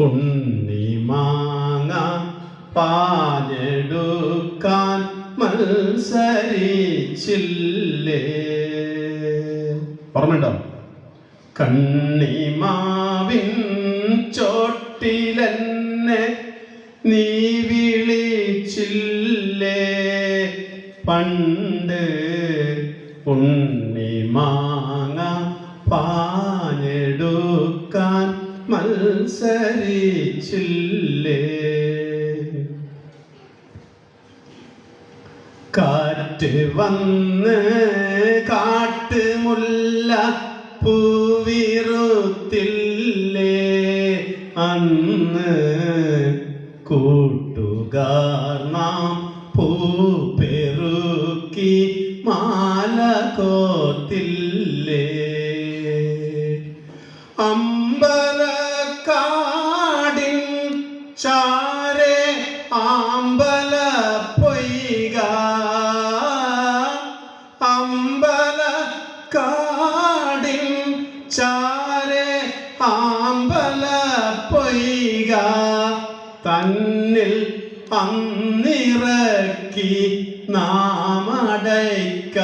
ഉണ്ണിമാങ്ങ പാഞ്ഞെടുക്കാൻ മത്സരിച്ചില്ലേ? പറഞ്ഞിട്ടോ കണ്ണിമാവിൻ ചോട്ടിലെന്നെ നീ വിളിച്ചില്ലേ? പണ്ട് ഉണ്ണിമാങ്ങ മത്സരിച്ചില്ലേ കാറ്റ് വന്ന് കാട്ടുമുല്ല പൂവിറുത്തില്ലേ അന്ന് കൂട്ടുകാർ നാം പൂപ്പെറുക്കി മാല കോത്തില്ലേ പൊയ്ക തന്നിൽ അന്നിറക്കി നാമടയ്ക്ക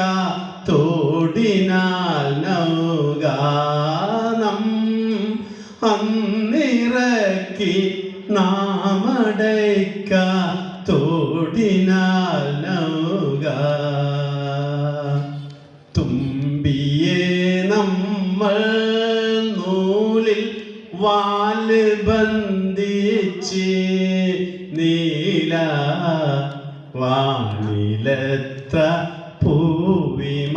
തോടിനാൽ നൗഗാനം അന്നിറക്കി നാമടയ്ക്ക തോടിനാൽ നൗക. തുമ്പിയെ നമ്മൾ വാൽ ബന്ധിച്ച് നീല വാനിലെത്ര പൂവിമാനങ്ങൾ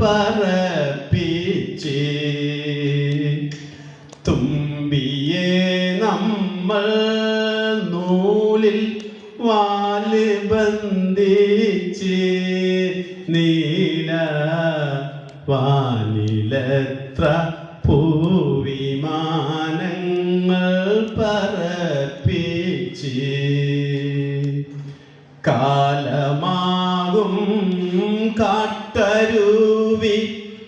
പറപ്പിച്ച് തുമ്പിയെ നമ്മൾ നൂലിൽ വാൽ ബന്ധിച്ച് നീല വാനിലെത്ര കാലമാകും കാട്ടരുവി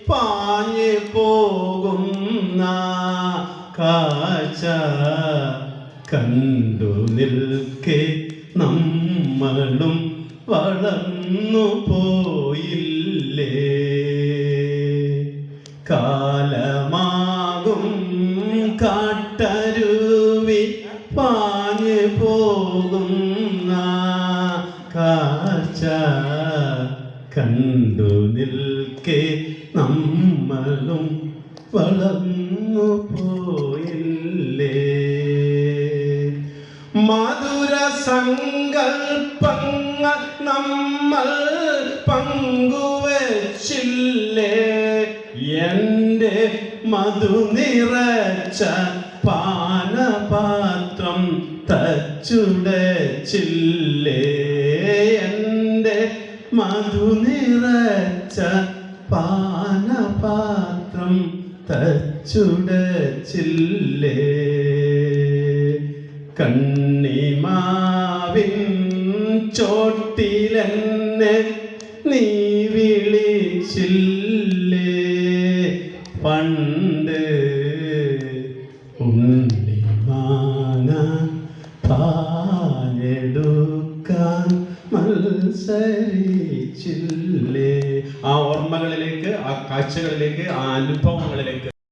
പാഞ്ഞു പോകുന്ന കാഴ്ച കണ്ടു നിൽക്കെ നമ്മളും വളർന്നു പോയില്ലേ? കാലമാകും കാട്ടരുവി കാഴ്ച കണ്ടു നിൽക്കെ നമ്മളും വളർന്നു പോയില്ലേ? മധുര സങ്കൽപ്പങ്ങൾ നമ്മൾ പങ്കുവച്ചില്ലേ? എന്റെ മധു നിറച്ച പാനപാത്രം തച്ചുടച്ചില്ലേ? മധു നിറച്ച പാനപാത്രം തച്ചുടച്ചില്ലേ? കണ്ണിമാവിൻ ചോട്ടിലെന്നെ നീ വിളിച്ചില്ലേ? പണ്ട് ഉണ്ണിമാന മത്സരിച്ചില്ലേ ആ ഓർമ്മകളിലേക്ക് ആ കാഴ്ചകളിലേക്ക് ആ അനുഭവങ്ങളിലേക്ക്